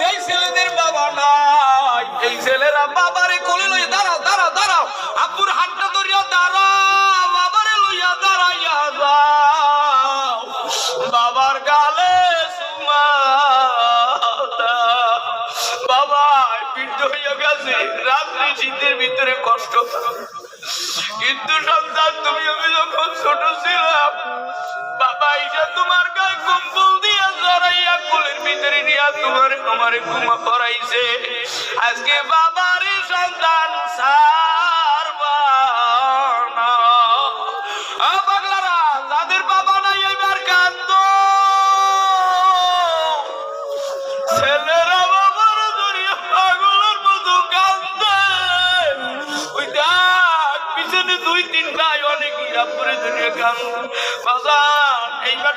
এই ছেলেদের বাবা নাই। এই ছেলেরা বাবারে কোলে লইয়া দাঁড়াও দাঁড়াও দাঁড়াও। আব্বুর হাতটা ধরিয়া দাঁড়াও লইয়া দাঁড়াইয়া যাও। বাবার গালে বাবা বৃদ্ধ গেছে, রাত্রি শীতের ভিতরে কষ্ট কিন্তু সন্তান, তুমি আমি যখন ছোট ছিলাম বাবা ইসা তোমার গায়ে কোলের আজকে বাবারই সন্তান সারবা বাবা নাই, এবার কান্দ। ছেলেরা বাবার জড়িয়ে পিছনে দুই তিন ভাই অনেক ইয়াপুরে জড়িয়ে কান্দে। বাজান এইবার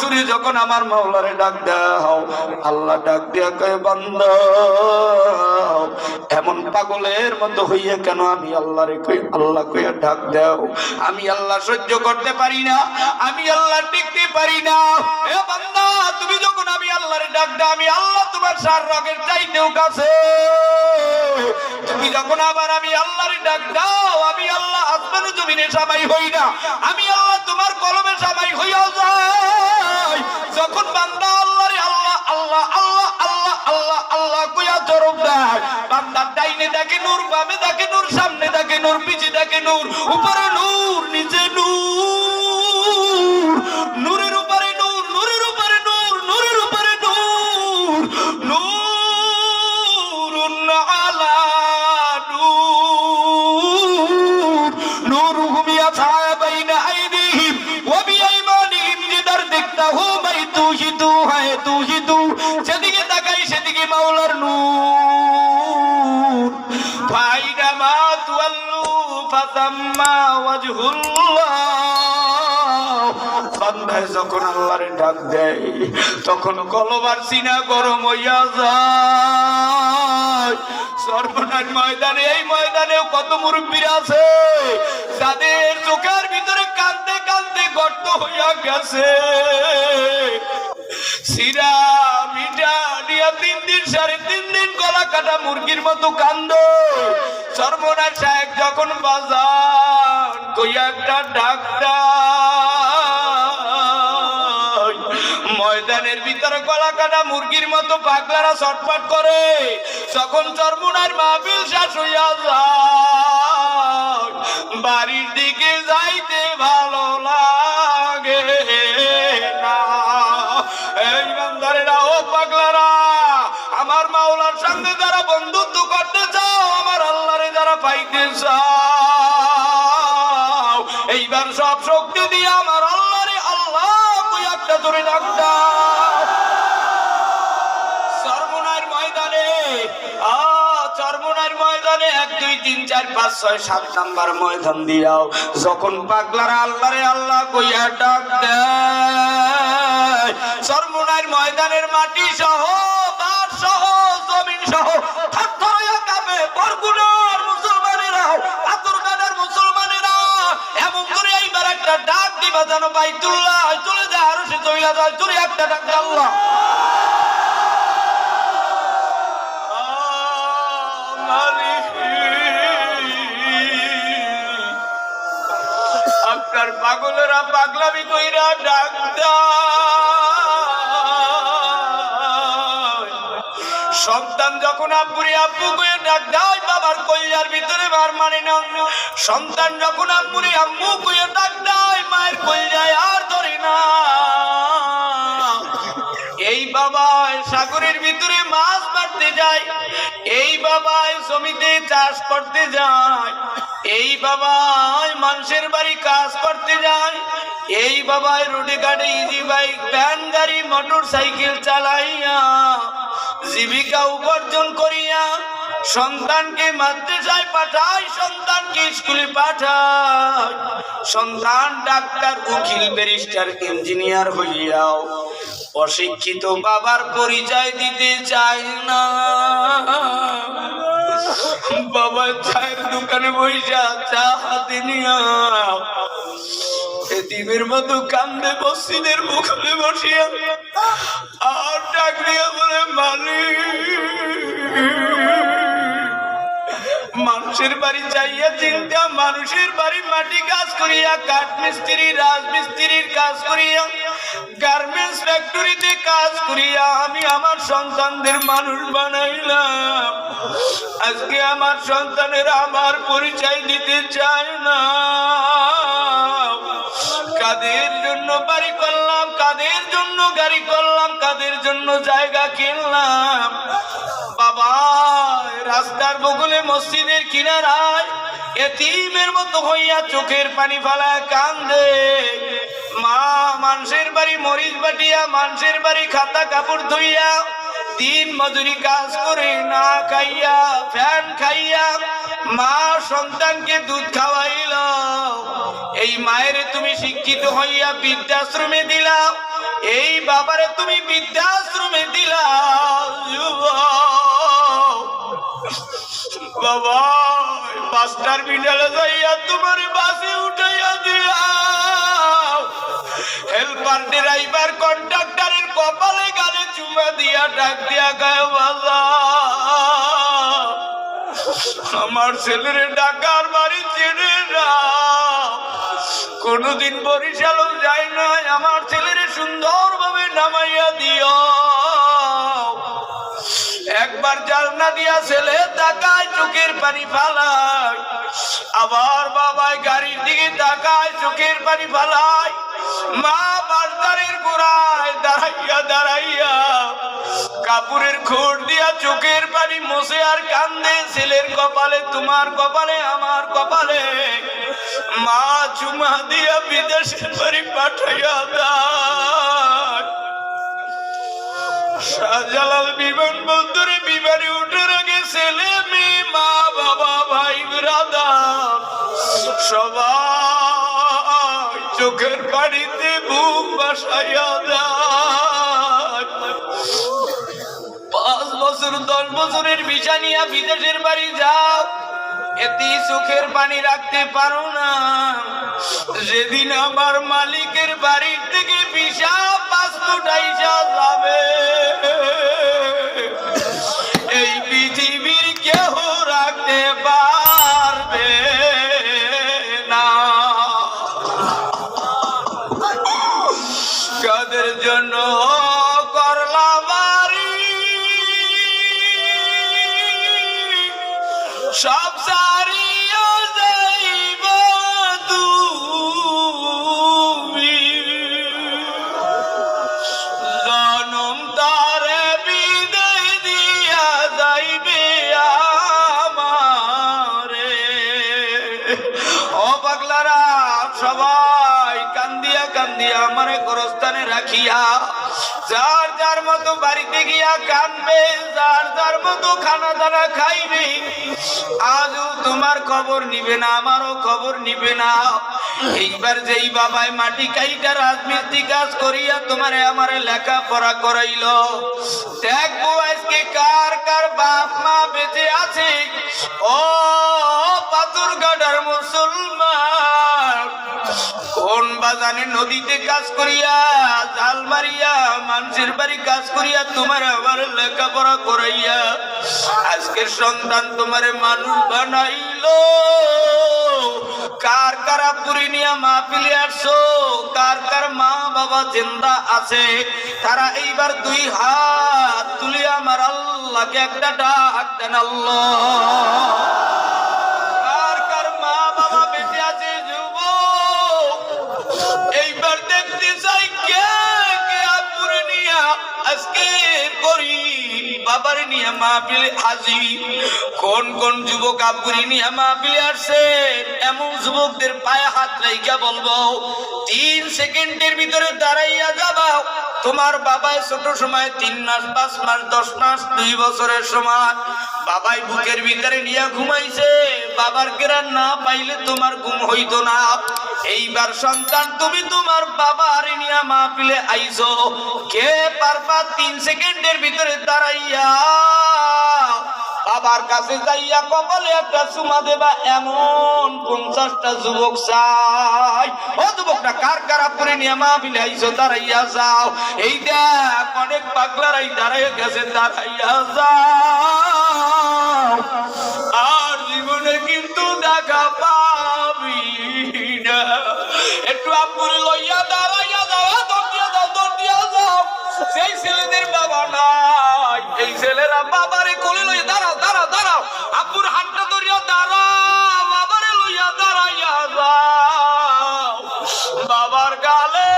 চুরি যখন আমার মাওলারে ডাক দাও, আল্লাহ ডাক দিয়া কয়, বান্দা, এমন পাগলের মতো হইয়া কেন আমি আল্লাহরে কই, আল্লাহ কইয়া ডাক দাও? আমি আল্লাহ সহ্য করতে পারি না, আমি আল্লাহ টিকতে পারি না। এ বান্দা, তুমি যখন আমি আল্লাহরে ডাক দাও, আমি আল্লাহ তোমার সার রগের চাইতেও কাছে। তুমি যখন আবার আমি আল্লাহরে ডাক দাও, আমি আল্লাহ আসমানে জমিনে সামাই হই না, আমি আল্লাহ তোমার কলমে সামাই হইয়া যখন বান্দা আল্লাহরে আল্লাহ আল্লাহ আল্লাহ আল্লাহ আল্লাহ আল্লাহ কইয়া জরব দেয় বান্দার ডাইনে দেখে নূর বামে দেখে নূর সামনে যখন আল্লাহরে ডাক দেয়, তখন কলবার সিনা গরম হইয়া যায়। সর্বনাশ ময়দানে, এই ময়দানেও কত মুরব্বীরা আছে, যাদের চোখের ভিতরে কান্দে কান্দে গর্ত হইয়া গেছে। সিরা সাড়ে তিন দিন গলা কাটা মুরগির মতো কান্দ। সর্বনাশ সাহেব যখন বাজার কইয়া একটা ডাক্তার। ময়দানের ভিতরে গলা কাটা মুরগির মতো পাগলারা ছটফট করে। তখন চরমুনার মাহবিল শেষ হইয়া যায়। বাড়ির দিকে যাইতে ভালো সঙ্গে যারা বন্ধুত্ব করতে চাও, আমার আল্লাহরে যারা পাইতে চাও, এইবার সব শক্তি দিয়ে আমার আল্লাহরে আল্লাহ কই একটা ধরে চরমনার ময়দানে তিন, চার, পাঁচ, ছয়, সাত ময়দান যখন আল্লাহ কইয়া ডাক ময়দানের মাটি সহ সহ জমিন সহ থরথরাইয়া কাঁপে বরগুনার মুসলমানেরাও আতুরকাদের মুসলমানেরা এমন করে এইবার একটা ডাক দিবা যেন বাইতুল্লাহ, চলে যায় আরও সে চলে চলে একটা ডাক আল্লাহ। আপনার পাগলেরা পাগলামি কইরা ডাক সন্তান যখন আব্বুরে আব্বু কইয়া ডাক বাবার কইয়ার ভিতরে মার মানে না। সন্তান যখন আব্বুরে আম্মু কইয়া ডাক এই বাবায় সাগরের ভিতরে মাছ মারতে যায়, এই বাবায় জমিতে চাষ করতে যায়, এই বাবায় মানুষের বাড়ি কাজ করতে যায়, এই বাবায় রোডে ঘাটে ইজি বাইক ভ্যান গাড়ি মোটর সাইকেল চালাইয়া জীবিকা উপার্জন করিয়া সন্তানকে মাদ্রাসায় পাঠায়, সন্তানকে স্কুলে পাঠায়। সন্তান, ডাক্তার, উকিল, ব্যারিস্টার, ইঞ্জিনিয়ার হইয়াও অশিক্ষিত বাবার পরিচয় দিতে চায় না। বাবা চায়ের দোকানে বইসা চা হাতে নিয়া মতো কান্দে মসজিদের মুখলে বসিয়া আর ডাক দিয়া বলে, মালিক। মানুষের বাড়ি যাইয়া চিন্তা মানুষের বাড়ি মাটি কাজ করিয়া, কাঠ মিস্ত্রি রাজমিস্ত্রির কাজ করিয়া গার্মেন্টস ফ্যাক্টরিতে কাজ করিয়া, আমি আমার সন্তানদের মানুষ বানাইলাম। আজকে আমার সন্তানের আমার পরিচয় দিতে চায় না। কাদের জন্য বাড়ি করলাম, কাদের জন্য গাড়ি করলাম, কাদের জন্য জায়গা কিনলাম? বাবা রাস্তার বগলে মসজিদের কিনারায় এতিমের মতো হইয়া চোখের পানি ফালা কান্দে। মা, মানুষের বাড়ি মরিচ বাটিয়া, মানুষের বাড়ি খাতা কাপড় ধুইয়া দিন মজুরি কাজ করে না খাইয়া, ফ্যান খাইয়া মা সন্তানকে দুধ খাওয়াইল। এই মায়ের তুমি শিক্ষিত হইয়া বৃদ্ধাশ্রমে দিলা, এই বাবারে তুমি বৃদ্ধাশ্রমে দিলা। তোমার বাসে উঠাইয়া দিয়া হেল্পার কপালে দিয়া ডাক দিয়া আমার ছেলের ডাকার বাড়ি চেনে না কোনদিন বরিশালও যায় না আমার ছেলের সুন্দর ভাবে নামাইয়া দিও। একবার জালনা দিয়া ছেলে তাকায় চোখের পানি ফালায়। আবার বাবাই গাড়ির দিকে তাকায় চোখের পানি ফালায়। মা বাজারের গোড়ায় দাঁড়াইয়া দাঁড়াইয়া কাপুরের খোট দিয়া চোখের পানি মোছে আর কান্দে, ছেলের কপালে তোমার কপালে, আমার কপালে। মা চুমা দিয়া বিদেশের বাড়ি পাঠাইয়া দেয় শাহজালাল বিমান বন্দরে বিমানে উঠার আগে ছেলে, মেয়ে, মা, বাবা, ভাই, ব্রাদার, সবাই চোখের পানিতে বুক বাসাইয়া পাঁচ বছর, দশ বছরের ভিসা নিয়ে বিদেশের বাড়ি যাও। এতে চোখের পানি রাখতে পারো না। যেদিন আমার মালিকের বাড়ির থেকে ভিসা আইসা যাবে এই পৃথিবীর কেউ রাখতে পারবে গোরস্থানে রাখিয়া, যার যার মতো বাড়িতে গিয়া কানবে যার যার মতো খানা দানা খাইবে, আজও তোমার খবর নিবে না, আমারও খবর নিবে না। এইবার যেই বাবাই মাটি কাইটা রাজমিস্ত্রি কাজ করিয়া তোমারে আমারে লেখা পড়া করাইল, দেখব আজকে কার কার বাপ মা বেঁচে আছে। ও পাথর গাডার মুসলমান কোন বাজানে নদীতে কাজ করিয়া, জাল মারিয়া, মানুষের বাড়ি কাজ করিয়া তোমার আমার লেখাপড়া করাইয়া, আজকের সন্তান তোমারে মানুষ বানাইলো। কার কার আব্বুরি নিয়ে মাহফিলে আসছো? কার কার মা বাবা জিন্দা আছে? তারা এইবার দুই হাত তুলে আমার আল্লাহকে একটা ডাক দেন আল্লাহ। নিয়ে মাহফিলে হাজির। কোন কোন যুবক আপুরে নিয়ে মাহফিলে আসছে? এমন যুবকদের পায়ে হাত রাইকা বলব, তিন সেকেন্ডের ভিতরে দাঁড়াইয়া যাবা। তোমার বাবাই ছোট সময় তিন মাস, পাঁচ মাস, দশ মাস, দুই বছরের সময় বাবাই বুকের ভিতরে নিয়ে ঘুমাইছে। বাবার কেরান না পাইলে তোমার ঘুম হইতো না। এইবার সন্তান, তুমি তোমার বাবার নিয়ে মা পিলে আইছো। কে পারবা তিন সেকেন্ডের ভিতরে দাঁড়াইয়া বাবার কাছে যাইয়া কপালে একটা চুমা দেবা, এমন পঞ্চাশটা যুবক চাই। ও যুবকটা, কার কারা করে নিয়ে মাহফিলে আইছো, দাঁড়াইয়া যাও। এই দেখ, অনেক পাগলারাই দাঁড়াইয়া গেছে, দাঁড়াইয়া যাও। আর জীবনে কিন্তু দেখা পাবি না। একটু আপুরে লইয়া দাঁড়াইয়া যাও দৌড় দিয়া যাও দৌড় দিয়া যাও। সেই ছেলেদের বাবা নাই। এই ছেলেরা বাবারে কোলে লইয়া দাঁড়াও দাঁড়াও দাঁড়াও। আপুর হাতটা ধরিয়া দাঁড়াও, বাবারে লইয়া দাঁড়াইয়া যাও। বাবার গালে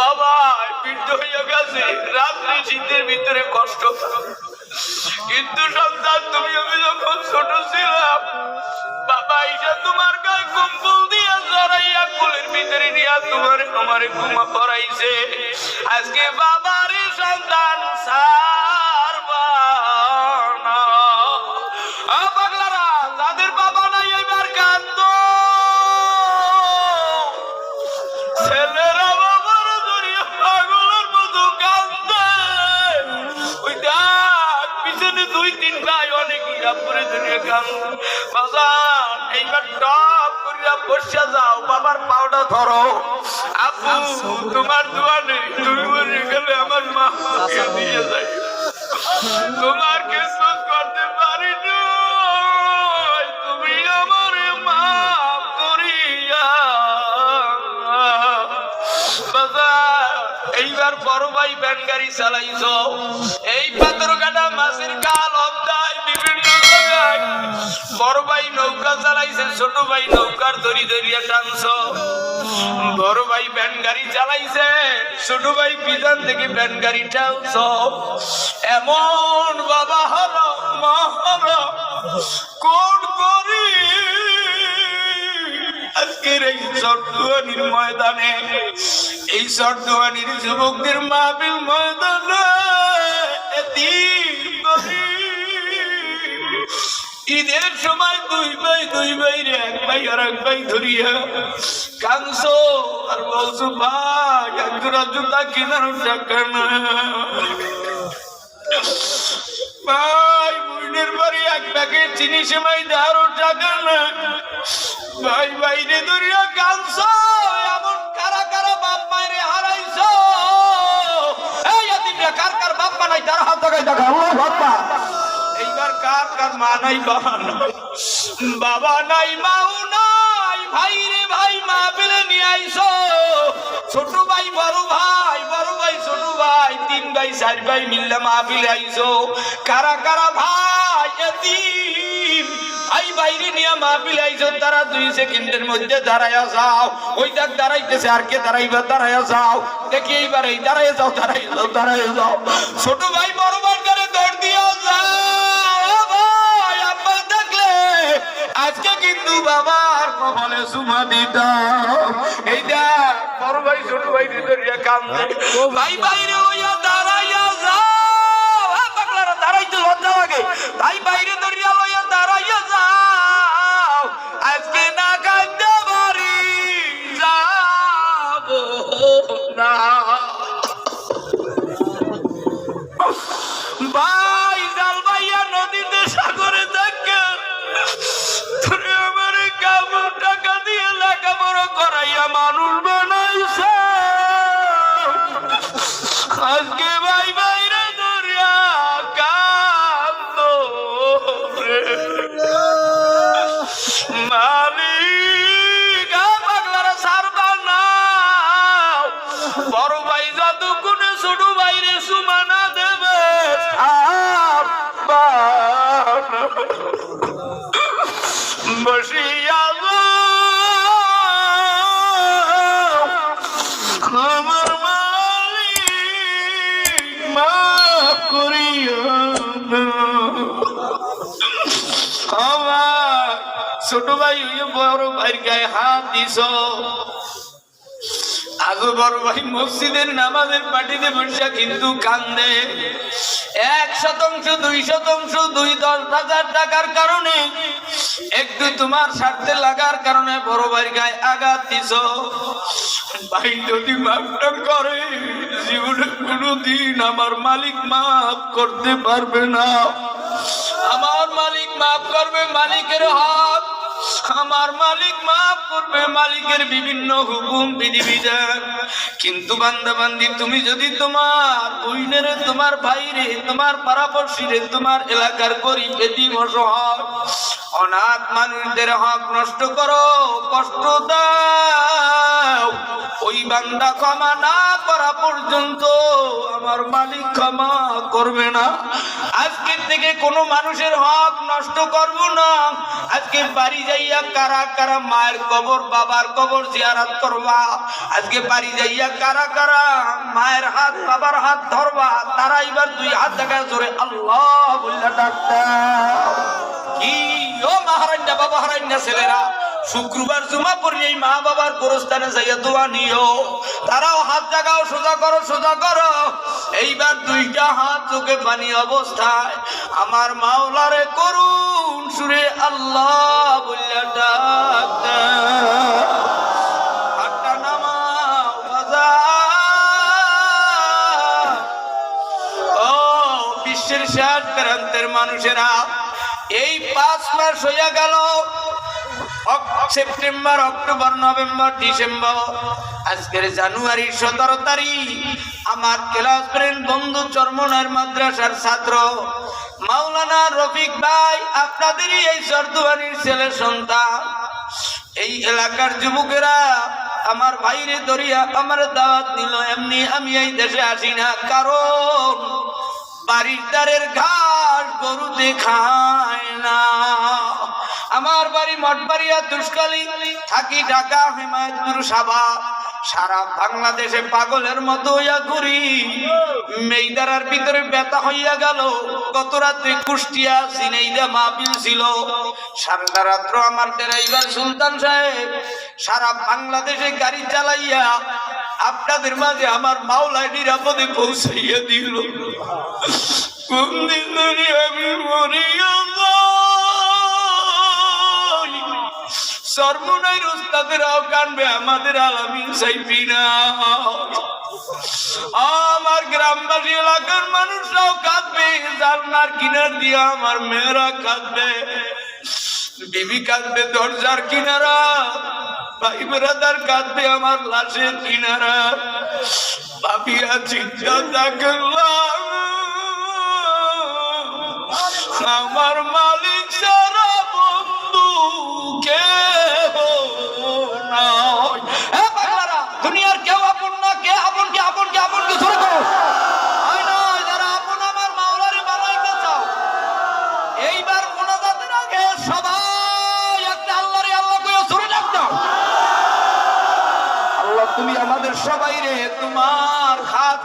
বাবা, বৃদ্ধ হইয়া গেছে, রাত্রি শীতের ভিতরে কষ্ট। কিন্তু সন্তান, তুমি আমি যখন ছোট ছিলাম, বাবা ঈশা তোমার গায়ে কম্বল তোমার আমার ঘুমা পড়াইছে। আজকে বাবার সন্তান আ পাগলারা যাদের বাবা ছেলেরা বাবার পিছনে দুই অনেক ইরাপুরে ধরিয়া কান্দে বাজার এইবার বসে যাও, বাবার পাওটা ধরো। আপু তোমার দোয়া নেই, তুমি মরে গেলে আমার মা দিয়ে যায়। তোমার কিছু করতে পারি তুমি আমার মাফ করিয়া এইবার বড় ভাই ব্যান চালাইছ। এই পাথর কাটা মাছের কাল অবদায় বিভিন্ন বড় ভাই নৌকা চালাইছে, ছোট ভাই নৌকার দড়ি দড়িয়া টানছ। বড় ভাই গাড়ি চালাইছে, ছোট ভাই থেকে গাড়ি টানছ। এমন বাবা হর কোন করি? আজকের এই চট্টুয়ানির ময়দানে, এই চট্টুয়ানির যুবকদের মাহবিল ময়দানে। ঈদের সময় দুই ভাই দুই ভাই রে এক ভাই আর এক ভাই ধরিয়া কাংস আর বলছো ভাই একজোড়া জুতা কেনার টাকা না ভাই বুঝনের বাড়ি এক প্যাকেট চিনি সেমাই দেওয়ারও টাকা না ভাই, বাইরে ধরিয়া কাঁদছ। এমন কারা কারা বাপ মায়েরে হারাইছ? এই এতিমরা কার কার বাপ মা নাই, তার হাত দেখাই দেখা আকবার এইবার কার মা নাই বাবা বাবা নাই, মাও নাই, ভাই রে ভাই, মা পেলে নিয়ে ছোট ভাই, বড় ভাই বড় ভাই, ছোট ভাই, তিন ভাই, চার ভাই মিললে মা পেলে কারা কারা ভাই বাইরে নিয়ে মা তারা দুই সেকেন্ডের মধ্যে দাঁড়াইয়া যাও। ওই দেখ দাঁড়াইতেছে আর কে দাঁড়াইবা? দাঁড়াইয়া যাও। দেখি এইবার এই দাঁড়াইয়া যাও দাঁড়াইয়া যাও দাঁড়াইয়া যাও। ছোট ভাই, বড় ভাই আজকে কিন্তু বাবার কপালে সুমা দিতাম এই দেখ বড় ভাই ছোট ভাই ধরিয়া কান্দে। ভাই। বাইরে হইয়া দাঁড়াইয়া যাও। এ পাগলারা দাঁড়াইতে লজ্জা লাগে। ভাই বাইরে ধরিয়া লইয়া দাঁড়াইয়া যাও। আজকে না কান্দে বাড়ি যাব না। বসিয়া আমার মালিক মা করিয়া আমার ছোট ভাই হইয়া বড় ভাইর গায়ে হাত দিছ আগো বড় ভাই মসজিদের নামাজের পাটিতে বসিয়া কিন্তু কান্দে এক শতাংশ, দুই শতাংশ, দুই দশ হাজার টাকার কারণে একটু তোমার স্বার্থে লাগার কারণে বড় ভাইয়ের গায়ে আঘাত দিছ। ভাই, যদি মাফটা করে, জীবনে কোনোদিন আমার মালিক মাফ করতে পারবে না। আমার মালিক মাফ করবে মালিকের হক আমার মালিক মাফ করবে মালিকের বিভিন্ন হুকুম, বিধিবিধান। কিন্তু বান্দাবান্দি, তুমি যদি তোমার বইনের তোমার ভাইরে, তোমার পাড়াপড়শিরে, তোমার এলাকার গরিব এদিম অসহায় অনাথ মানুষদের হক নষ্ট করো, কষ্ট দাও। ওই বান্দা ক্ষমা না করা পর্যন্ত আমার মালিক ক্ষমা করবে না। আজকের থেকে কোনো মানুষের হক নষ্ট করব না। আজকে বাড়ি যাইয়া কারা কারা মায়ের কবর, বাবার কবর জিয়ারাত করবা? আজকে বাড়ি যাইয়া কারা কারা মায়ের হাত, বাবার হাত ধরবা? তারা এবার দুই হাত দেখা জোরে আল্লাহ বললা ডাক্তার। ও মহারান্না ছেলেরা। শুক্রবার জুমা পড়লেই মা বাবার গোরস্থানে যাইয়া দোয়া নিও। তারাও হাত জাগাও, সোজা করো সোজা করো। এইবার দুইটা হাত চোখে পানি অবস্থায়। আমার মাওলারে করুন সুরে আল্লাহ বললা ও বিশ্বের শেষ প্রান্তের মানুষেরা, এই পাঁচ মাস হইয়া গেল। September, October, November, December. আজকের জানুয়ারি, সতেরো তারিখ। আমার ক্লাস ফ্রেন্ড, বন্ধু চরমনার মাদ্রাসার ছাত্র। মাওলানা রফিক ভাই, আপনাদেরই এই সর্দুয়ারির ছেলে সন্তান। এই এলাকার যুবকেরা আমার ভাইরে দরিয়া আমার দাওয়াত নিল এমনি আমি এই দেশে আসি না। কারণ বাড়ির দ্বারের ঘাস গরুতে খায় না। আমার বাড়ি মঠবাড়িয়া দুষ্কালি থাকি ঢাকা, হিমায়তপুর, সাবা। সারা বাংলাদেশে পাগলের মতো হইয়া ঘুরি। মেইদারার ভিতরে ব্যথা হইয়া গেল। গত রাত্রে কুষ্টিয়া সিনেইদা মাহফিল ছিল। সারা রাত্র আমার ড্রাইভার সুলতান সাহেব সারা বাংলাদেশে গাড়ি চালাইয়া আপনাদের মাঝে আমার মাওলায় নিরাপদে পৌঁছাইয়া দিল। কোন দিন ধরে আমি মরিয়া যাই। সর্বনাই উস্তাদেরাও কানবে, আমাদের আলামিন সাইবি না। আমার গ্রামবাসী এলাকার মানুষরাও কাঁদবে জানলার কিনার দিয়ে আমার মেয়েরা কাঁদবে। বিবি কাঁদবে দরজার কিনারা। ভাই বেড়াদার কাঁদবে আমার লাশের কিনারা। ভাবিয়া চিন্তা থাকলাম আমার মালিক সারা বন্ধু কে দুনিয়ার কেউ আপন না, কে আপন কে আপন কে আপন, কে ধরে।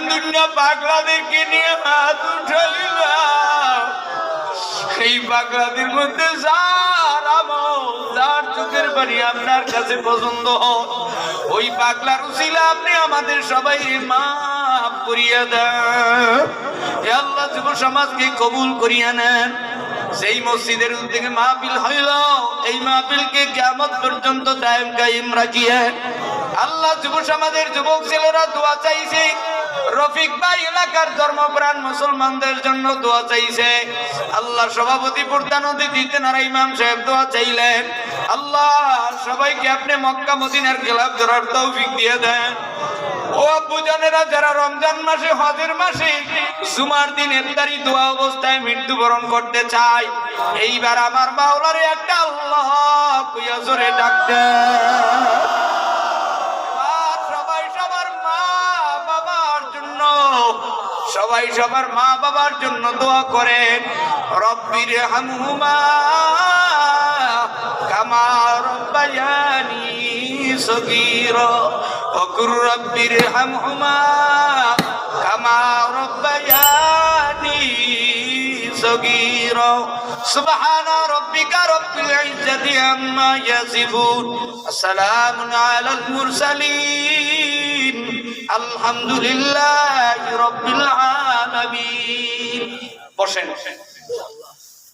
কান্দুন পাগলাদেরকে নিয়ে হাত উঠাইলাম। এই পাগলাদের মধ্যে আপনার কাছে পছন্দ ওই পাগলার উচিলা আপনি আমাদের সবাই মাফ করিয়া দেন। আল্লাহ, যুব সমাজকে কবুল করিয়া নেন। সেই মসজিদের উদ্যোগে মাহফিল হইল। এই মাহফিলকে কেমন পর্যন্ত দায়েম কায়েম রাখিয়ে আল্লাহ, যুব সমাজের যুবক ছেলেরা দোয়া চাইছে। রফিক ভাই এলাকার ধর্মপ্রাণ মুসলমানদের জন্য দোয়া চাইছে। আল্লাহ সভাপতি প্রধান অতিথি তেনারা ইমাম সাহেব দোয়া চাইলেন। আল্লাহ, সবাইকে আপনি মক্কা মদিনার খেলাফ ধরার তৌফিক দিয়ে দেন। ও আব্বু জানেরা, যারা রমজান মাসে, হজের মাসে জুমার দিন ইফতারি দোয়া অবস্থায় মৃত্যুবরণ করতে চায়, এইবার আমার মাওলারে একটা আল্লাহ কুইয়া। সবাই সবার মা বাবার জন্য দোয়া করেন রব্বির হামহুমা কামা রব্বায়ানি সগীরা وقل رب ارحمهما كما ربياني صغيرا سبحان ربك رب العزة عما يصفون السلام على المرسلين আলহামদুলিল্লাহ বসেন।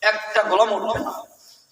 একটা গোলাম উঠবে না।